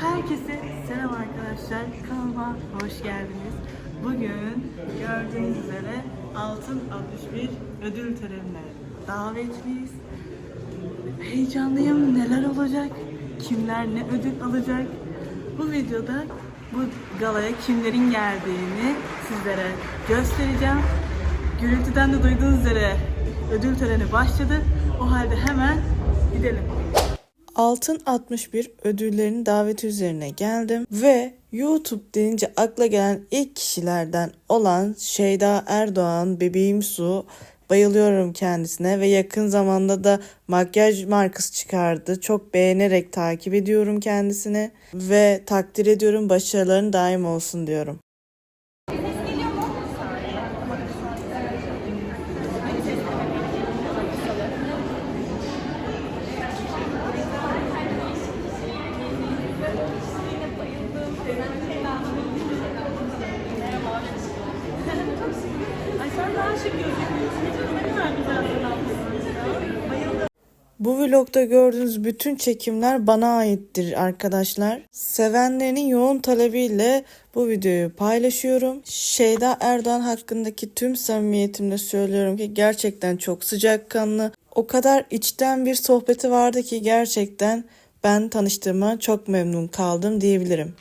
Herkese selam arkadaşlar. Kanalıma hoş geldiniz. Bugün gördüğünüz üzere Altın 61 ödül törenine davetliyiz. Heyecanlıyım. Neler olacak? Kimler ne ödül alacak? Bu videoda bu galaya kimlerin geldiğini sizlere göstereceğim. Gürültüden de duyduğunuz üzere ödül töreni başladı. O halde hemen gidelim. Altın 61 ödüllerinin daveti üzerine geldim ve YouTube denince akla gelen ilk kişilerden olan Şeyda Erdoğan, bebeğim Su, bayılıyorum kendisine ve yakın zamanda da makyaj markası çıkardı. Çok beğenerek takip ediyorum kendisini ve takdir ediyorum başarıların daim olsun diyorum. Ay sen daha şık gözüküyorsun. Ne kadar güzel Bu vlogda gördüğünüz bütün çekimler bana aittir arkadaşlar. Sevenlerinin yoğun talebiyle bu videoyu paylaşıyorum. Şeyda Erdoğan hakkındaki tüm samimiyetimle söylüyorum ki gerçekten çok sıcakkanlı. O kadar içten bir sohbeti vardı ki gerçekten ben tanıştığıma çok memnun kaldım diyebilirim.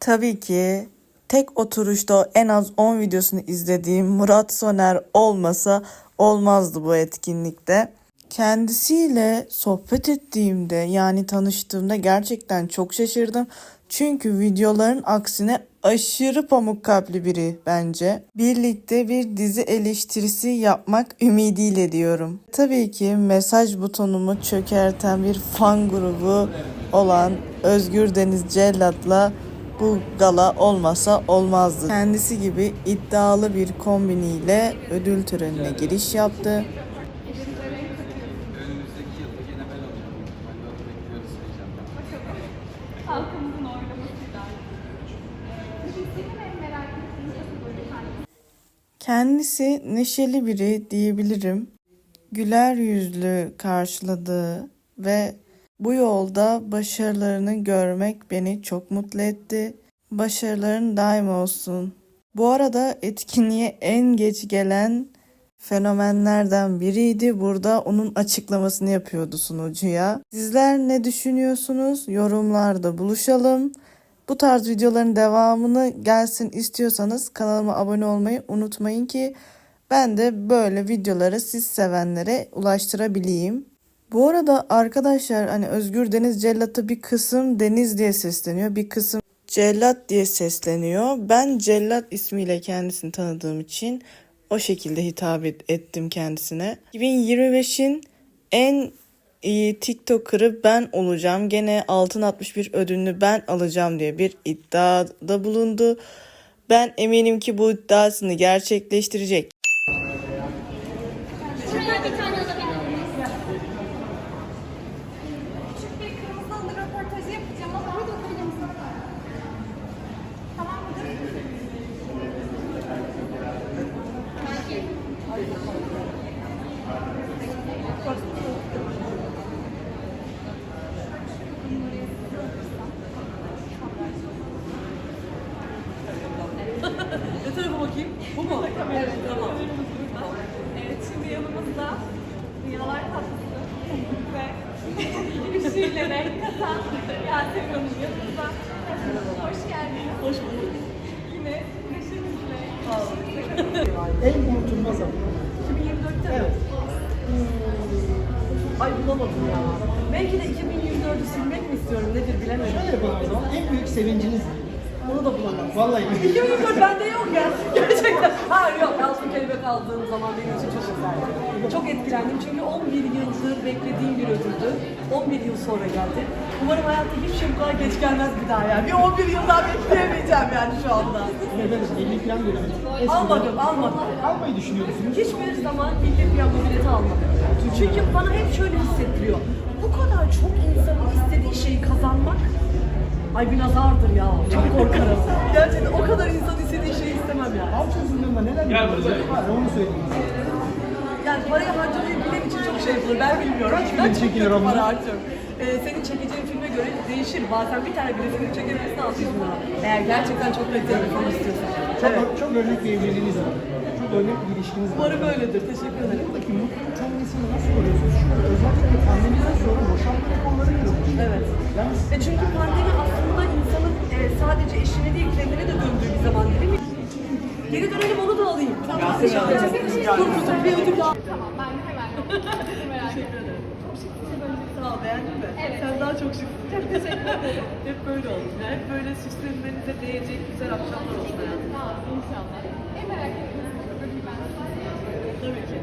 Tabii ki tek oturuşta en az 10 videosunu izlediğim Murat Soner olmasa olmazdı bu etkinlikte. Kendisiyle sohbet ettiğimde yani tanıştığımda gerçekten çok şaşırdım. Çünkü videoların aksine aşırı pamuk kalpli biri bence. Birlikte bir dizi eleştirisi yapmak ümidiyle diyorum. Tabii ki mesaj butonumu çökerten bir fan grubu olan Özgür Deniz Cellat'la bu gala olmasa olmazdı. Kendisi gibi iddialı bir kombiniyle ödül törenine giriş yaptı. Kendisi neşeli biri diyebilirim. Güler yüzlü karşıladı ve bu yolda başarılarını görmek beni çok mutlu etti. Başarıların daim olsun. Bu arada etkinliğe en geç gelen fenomenlerden biriydi. Burada onun açıklamasını yapıyordu sunucuya. Sizler ne düşünüyorsunuz? Yorumlarda buluşalım. Bu tarz videoların devamını gelsin istiyorsanız kanalıma abone olmayı unutmayın ki ben de böyle videoları siz sevenlere ulaştırabileyim. Bu arada arkadaşlar hani Özgür Deniz Cellat'a bir kısım Deniz diye sesleniyor. Bir kısım Cellat diye sesleniyor. Ben Cellat ismiyle kendisini tanıdığım için o şekilde hitap et- ettim kendisine. 2025'in en iyi TikToker'ı ben olacağım. Gene altın 61 ödülünü ben alacağım diye bir iddiada bulundu. Ben eminim ki bu iddiasını gerçekleştirecek. Şuraya bir tane alabilir miyiz? Küçük bir kırmızı halı röportajı yapacağım ama burada koyacağım sana. Tamam mıdır? Belki. Ne tarafa bakayım? Bu mu? Evet, tamam. Evet, şimdi yanımızda Rüyalar Tatlısı ve ışığıyla renk katan Yasemin Hanım yanımızda. Hoş geldiniz. Hoş bulduk. Yine neşenizle. En unutulmaz ama. 2024'te Evet. Ay bulamadım ya. Belki de 2024'ü silmek mi istiyorum nedir bilemedim. Şöyle yapalım o zaman. En büyük sevinciniz. Onu da bulamadım. Vallahi. 2024 bende yok ya. Gerçekten. Hayır yok. Altın kelebek aldığım zaman benim için çok güzeldi. Çok etkilendim çünkü 11 yıldır beklediğim bir ödüldü. 11 yıl sonra geldi. Umarım hayatta hiçbir şey bu kadar geç gelmez bir daha yani. Bir 11 yıl daha bekleyemeyeceğim yani şu anda. Neden? 50 falan göremedik. Eskiden Almadım, almadım. Almayı düşünüyor musunuz? Hiçbir zaman milli piyango bileti almadım. Çünkü bana hep şöyle hissettiriyor. Bu kadar çok insanın istediği şeyi kazanmak Ay bir nazardır ya. Çok korkarım. Gerçekten o kadar insan istediği şeyi istemem ya. Halk sözlüğünde neler yapıyorsunuz? Var onu söyleyin. Yani parayı harcamayı bilen için çok şey yapılır. Ben bilmiyorum. Kaç ben film çok çekilir kötü para harcıyorum. Ee, senin çekeceğin filme göre değişir. Bazen bir tane bile film çekebilirsin 600 bin lira. Eğer gerçekten çok kaliteli bir film istiyorsan. Çok, Evet. çok örnek bir evliliğiniz var. Çok örnek bir ilişkiniz var. Umarım öyledir. Teşekkür ederim. Buradaki mutluluk tanımını nasıl koruyorsunuz? Çünkü özellikle pandemiden sonra boşanma rekorları kırılmış. Evet. Yani E çünkü pandemi aslında insanın e, sadece eşine değil kendine de döndüğü bir zaman değil mi? Geri dönelim onu da alayım. Tamam. Teşekkür ederim. Dur dur dur bir ödül daha. Tamam ben hemen Teşekkür ederim. Çok şıksın böyle. Sağ ol beğendin mi? Evet. Sen daha çok şıksın. Çok teşekkür ederim. hep böyle olsun. Yani hep böyle süslenmenize değecek güzel akşamlar olsun hayatım. inşallah. En merak ettiğiniz kategoriyi ben Tabii ki.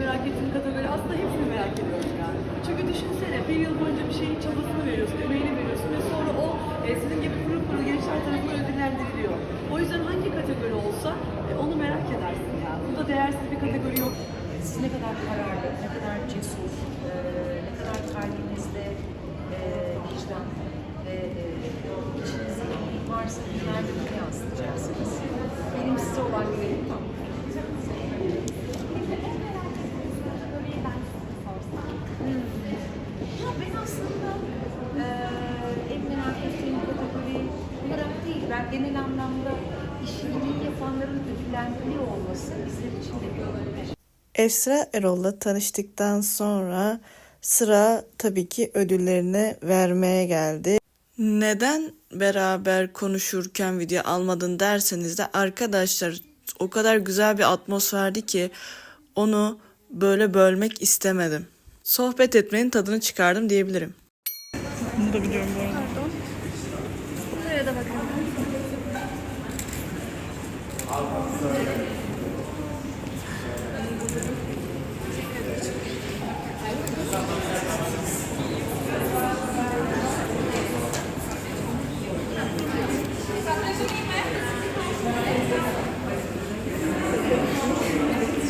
Merak ettiğim kategori aslında hepsini merak ediyorum yani. Çünkü düşünsene bir yıl boyunca bir şeyin çabasını veriyorsun, emeğini veriyorsun ve sonra o e, sizin gibi pırıl pırıl gençler tarafından ödüllendiriliyor. O yüzden hangi kategori olsa e, onu merak edersin ya. Burada değersiz bir kategori yok. Siz ne kadar kararlı, ne kadar cesur, e, ne kadar kalbinizde e, vicdan ve e, içinizde varsa ileride bunu yansıtacaksınız. Benim size olan güvenim tam. Ya ben aslında e, en merak ettiğim kategori olarak değil, ben genel anlamda işini iyi yapanların ödüllendiriliyor olması bizler için de bir. Esra Erol'la tanıştıktan sonra sıra tabii ki ödüllerini vermeye geldi. Neden beraber konuşurken video almadın derseniz de arkadaşlar o kadar güzel bir atmosferdi ki onu böyle bölmek istemedim. Sohbet etmenin tadını çıkardım diyebilirim. Bunu da biliyorum bu arada. Buraya da bakalım.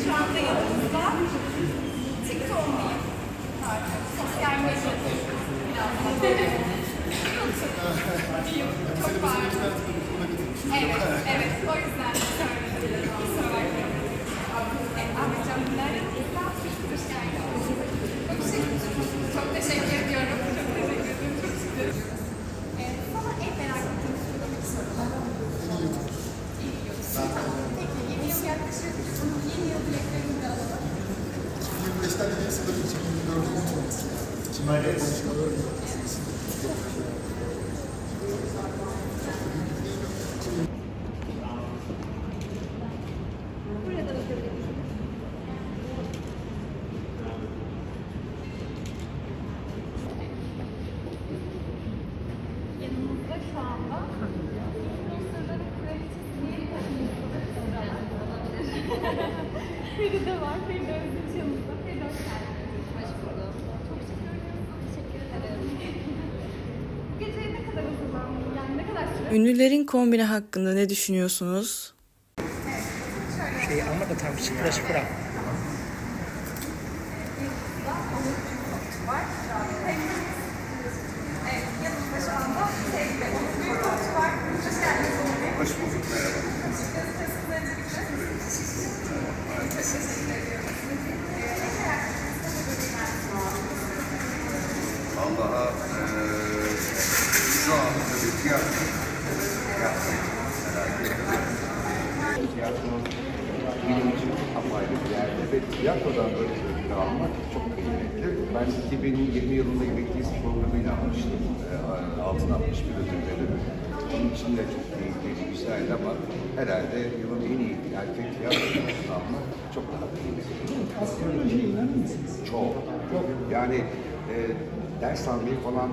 Şu anda yanımızda TikTok'un sosyal medya Çok pardon. Evet, evet. O yüzden söyledim. Kusura bakmayın. Evet, Ahmetcan Güler. Hoş geldin. Çok teşekkür ediyorum. Çok teşekkür ederim. Çok şükür. Ee, sana en merak ettiğim soru. İyi gidiyorsun. Peki, yeni yıl yaklaşık. Yeni yıl dileklerini de alalım. 25'ten yeni sınıf 2024'ün unutmaması. 2024 konuşmaları Buraya da bakabilirim. Yanımızda şu anda Mısırların kraliçesi Nil Feride var. Feride Özdeş yanımızda. Feride hoş geldiniz. Hoş bulduk. Çok şükür. Teşekkür ederim. Bu geceye ne kadar hazırlandın? Yani ne kadar süre? Ünlülerin kombini hakkında ne düşünüyorsunuz? şey ama da tam şıkıra şıkıra. Evet, yanımızda şu anda sevgili Onur Büyükoğlu var. Hoş geldiniz Onur Bey. Hoş bulduk merhaba. Nasılsınız öncelikle? Çok teşekkür ediyorum. Ee, en merak ettiğiniz kategoriler Allah'a eee şu an tabii tiyatro yapmayı herhalde. Tiyatro benim için apayrı bir yerde ve tiyatrodan böyle bir ödül almak çok kıymetli. Ben 2020 yılında Emekliyiz programıyla almıştım. Eee, Altın 61 ödülleri. Onun için de çok keyifliydi, güzeldi ama herhalde yılın en iyi erkek tiyatro ödülünü almak çok daha kıymetli. Astrolojiye inanır mısınız? Çok. Çok. Yani e, ders almayı falan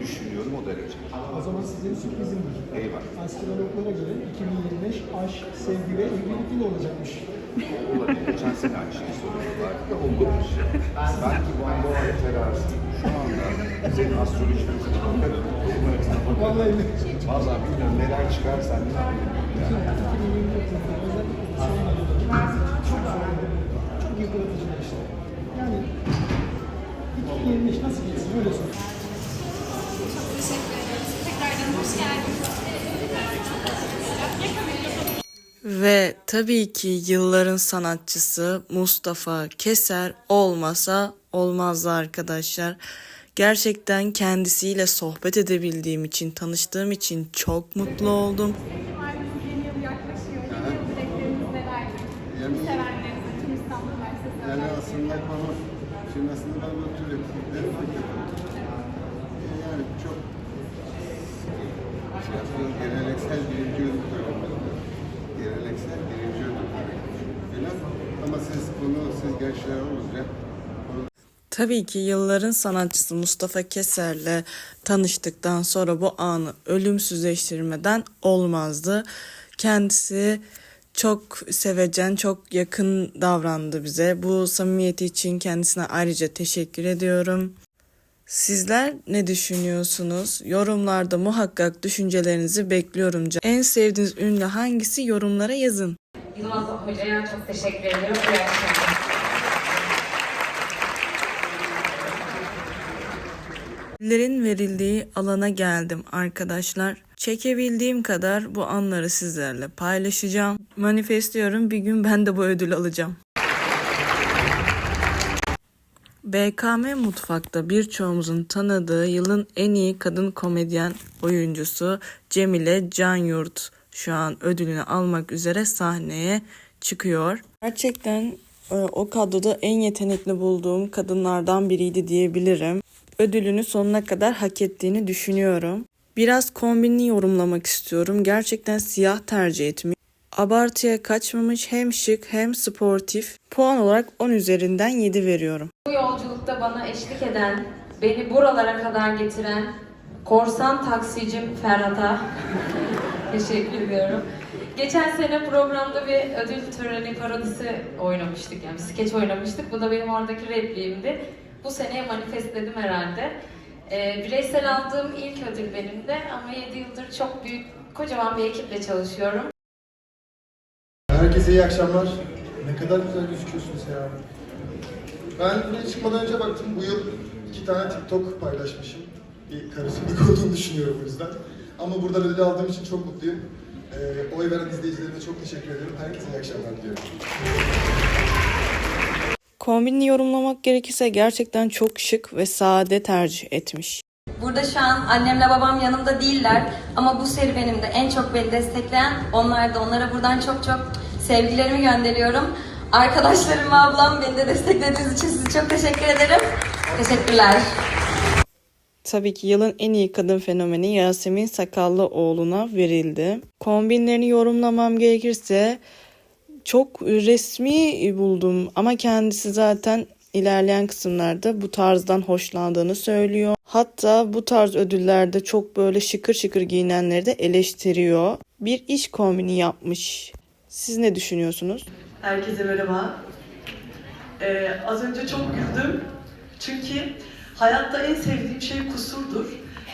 düşünüyorum o derece. O zaman size bir sürprizim var. Eyvah. Astrologlara göre 2025 aşk, sevgi ve evlilik yılı olacakmış. Olabilir. Geçen sene aynı şeyi soruyorlar. Olmamış. Belki bomba var terazi. Şu anda senin astrolojinin bakarım. Vallahi mi? Vallahi bilmiyorum neler çıkar sen ne bilmiyorum. Yani. 2024 yılında özellikle son yılında çok zor, çok yıpratıcı işte. Yani 2025 nasıl geçsin öyle sorayım. Çok teşekkür ederiz. Tekrardan hoş geldiniz. Ve tabii ki yılların sanatçısı Mustafa Keser olmasa olmazdı arkadaşlar. Gerçekten kendisiyle sohbet edebildiğim için, tanıştığım için çok mutlu oldum. Geleneksel birinci ödül. Geleneksel birinci ödül. Ama siz bunu, siz gençler olunca Tabii ki yılların sanatçısı Mustafa Keser'le tanıştıktan sonra bu anı ölümsüzleştirmeden olmazdı. Kendisi çok sevecen, çok yakın davrandı bize. Bu samimiyeti için kendisine ayrıca teşekkür ediyorum. Sizler ne düşünüyorsunuz? Yorumlarda muhakkak düşüncelerinizi bekliyorum. En sevdiğiniz ünlü hangisi yorumlara yazın. Yılmaz Hoca'ya çok teşekkür ediyorum. Bu akşam. Lerin verildiği alana geldim arkadaşlar. Çekebildiğim kadar bu anları sizlerle paylaşacağım. Manifestliyorum bir gün ben de bu ödülü alacağım. BKM Mutfak'ta birçoğumuzun tanıdığı yılın en iyi kadın komedyen oyuncusu Cemile Canyurt şu an ödülünü almak üzere sahneye çıkıyor. Gerçekten e, o kadroda en yetenekli bulduğum kadınlardan biriydi diyebilirim. Ödülünü sonuna kadar hak ettiğini düşünüyorum. Biraz kombinli yorumlamak istiyorum. Gerçekten siyah tercih etmiş. Abartıya kaçmamış hem şık hem sportif. Puan olarak 10 üzerinden 7 veriyorum. Bu yolculukta bana eşlik eden, beni buralara kadar getiren korsan taksicim Ferhat'a teşekkür ediyorum. Geçen sene programda bir ödül töreni parodisi oynamıştık yani skeç oynamıştık. Bu da benim oradaki repliğimdi. Bu seneye manifestledim herhalde. Ee, bireysel aldığım ilk ödül benim de ama 7 yıldır çok büyük, kocaman bir ekiple çalışıyorum. Herkese iyi akşamlar. Ne kadar güzel gözüküyorsunuz ya. Ben buraya çıkmadan önce baktım. Bu yıl iki tane TikTok paylaşmışım. Bir karışıklık olduğunu düşünüyorum o yüzden. Ama buradan ödül aldığım için çok mutluyum. Ee, oy veren izleyicilerime çok teşekkür ederim. Herkese iyi akşamlar diliyorum. Kombinli yorumlamak gerekirse gerçekten çok şık ve sade tercih etmiş. Burada şu an annemle babam yanımda değiller ama bu serüvenimde en çok beni destekleyen onlar da. Onlara buradan çok çok sevgilerimi gönderiyorum. Arkadaşlarım ve ablam beni de desteklediğiniz için size çok teşekkür ederim. Teşekkürler. Tabii ki yılın en iyi kadın fenomeni Yasemin Sakallıoğlu'na verildi. Kombinlerini yorumlamam gerekirse çok resmi buldum ama kendisi zaten ilerleyen kısımlarda bu tarzdan hoşlandığını söylüyor. Hatta bu tarz ödüllerde çok böyle şıkır şıkır giyinenleri de eleştiriyor. Bir iş kombini yapmış. Siz ne düşünüyorsunuz? Herkese merhaba. Ee, az önce çok güldüm. Çünkü hayatta en sevdiğim şey kusurdur.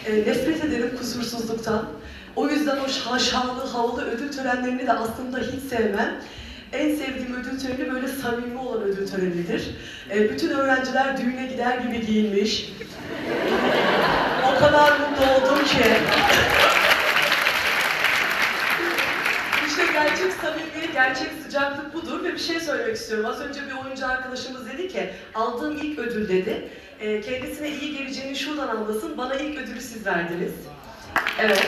Ee, nefret ederim kusursuzluktan. O yüzden o şaşalı, havalı ödül törenlerini de aslında hiç sevmem. En sevdiğim ödül töreni böyle samimi olan ödül törenidir. Ee, bütün öğrenciler düğüne gider gibi giyinmiş. o kadar mutlu oldum ki. İşte gerçek samimiyet, gerçek sıcaklık budur ve bir şey söylemek istiyorum. Az önce bir oyuncu arkadaşımız dedi ki, aldığım ilk ödül dedi. E, kendisine iyi geleceğini şuradan anlasın, bana ilk ödülü siz verdiniz. Evet.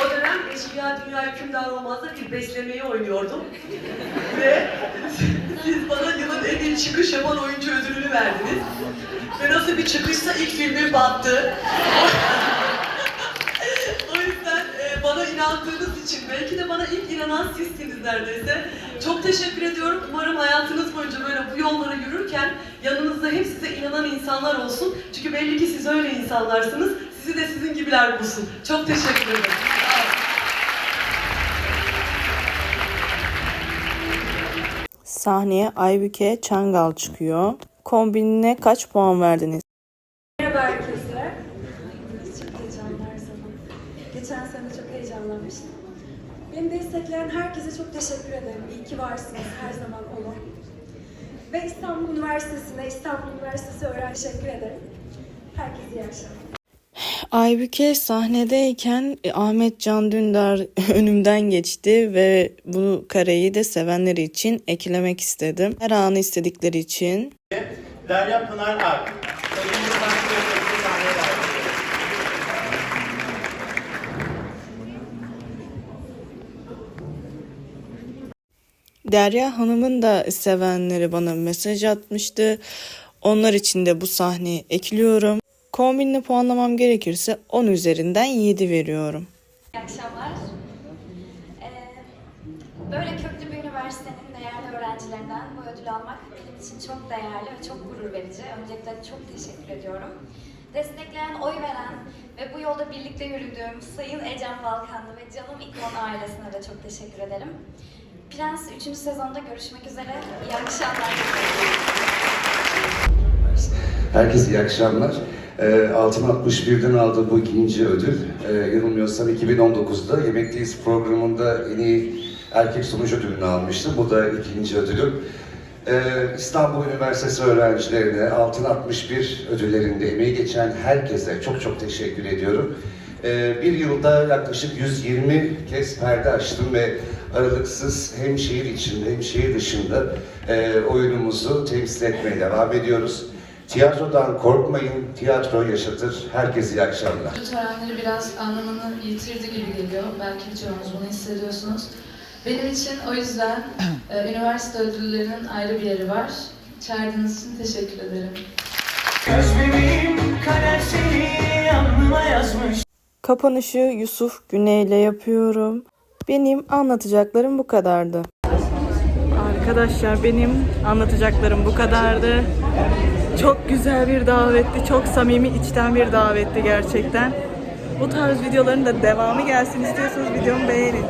O Eşkıya Dünya Hükümdar Olmaz'da bir beslemeyi oynuyordum. ve siz bana yılın en iyi çıkış yapan oyuncu ödülünü verdiniz. Ve nasıl bir çıkışsa ilk filmim battı. O yüzden e, bana inandığınız için, belki de bana ilk inanan sizsiniz neredeyse. Çok teşekkür ediyorum. Umarım hayatınız boyunca böyle bu yollara yürürken yanınızda hep size inanan insanlar olsun. Çünkü belli ki siz öyle insanlarsınız. Sizi de sizin gibiler bulsun. Çok teşekkür ederim. Sahneye Aybüke Çangal çıkıyor. Kombinine kaç puan verdiniz? Merhaba herkese. Çok heyecanlı her zaman. Geçen sene çok heyecanlanmıştım. Beni destekleyen herkese çok teşekkür ederim. İyi ki varsınız her zaman olun. Ve İstanbul Üniversitesi'ne, İstanbul Üniversitesi öğrenci teşekkür ederim. Herkese iyi akşamlar. Aybüke sahnedeyken e, Ahmet Can Dündar önümden geçti ve bu kareyi de sevenleri için eklemek istedim. Her anı istedikleri için. Derya Pınar Ak. Derya Hanım'ın da sevenleri bana mesaj atmıştı. Onlar için de bu sahneyi ekliyorum. Kombinle puanlamam gerekirse 10 üzerinden 7 veriyorum. İyi akşamlar. Ee, böyle köklü bir üniversitenin değerli öğrencilerinden bu ödülü almak benim için çok değerli ve çok gurur verici. Öncelikle çok teşekkür ediyorum. Destekleyen, oy veren ve bu yolda birlikte yürüdüğüm Sayın Ecem Balkanlı ve canım İkon ailesine de çok teşekkür ederim. Prens 3. sezonda görüşmek üzere. İyi akşamlar. Herkese iyi akşamlar. Ee, Altın 61'den aldığı bu ikinci ödül, ee, yanılmıyorsam 2019'da Yemekteyiz programında en iyi erkek sunucu ödülünü almıştı. Bu da ikinci ödülüm. Ee, İstanbul Üniversitesi öğrencilerine Altın 61 ödüllerinde emeği geçen herkese çok çok teşekkür ediyorum. Ee, bir yılda yaklaşık 120 kez perde açtım ve aralıksız hem şehir içinde hem şehir dışında e, oyunumuzu temsil etmeye devam ediyoruz. Tiyatrodan korkmayın, tiyatro yaşatır. Herkese iyi akşamlar. Bu törenleri biraz anlamını yitirdi gibi geliyor. Belki birçoğunuz bunu hissediyorsunuz. Benim için o yüzden e, üniversite ödüllerinin ayrı bir yeri var. Çağırdığınız için teşekkür ederim. Kapanışı Yusuf Güney ile yapıyorum. Benim anlatacaklarım bu kadardı. Arkadaşlar benim anlatacaklarım bu kadardı. Çok güzel bir davetti, çok samimi, içten bir davetti gerçekten. Bu tarz videoların da devamı gelsin istiyorsanız videomu beğenin.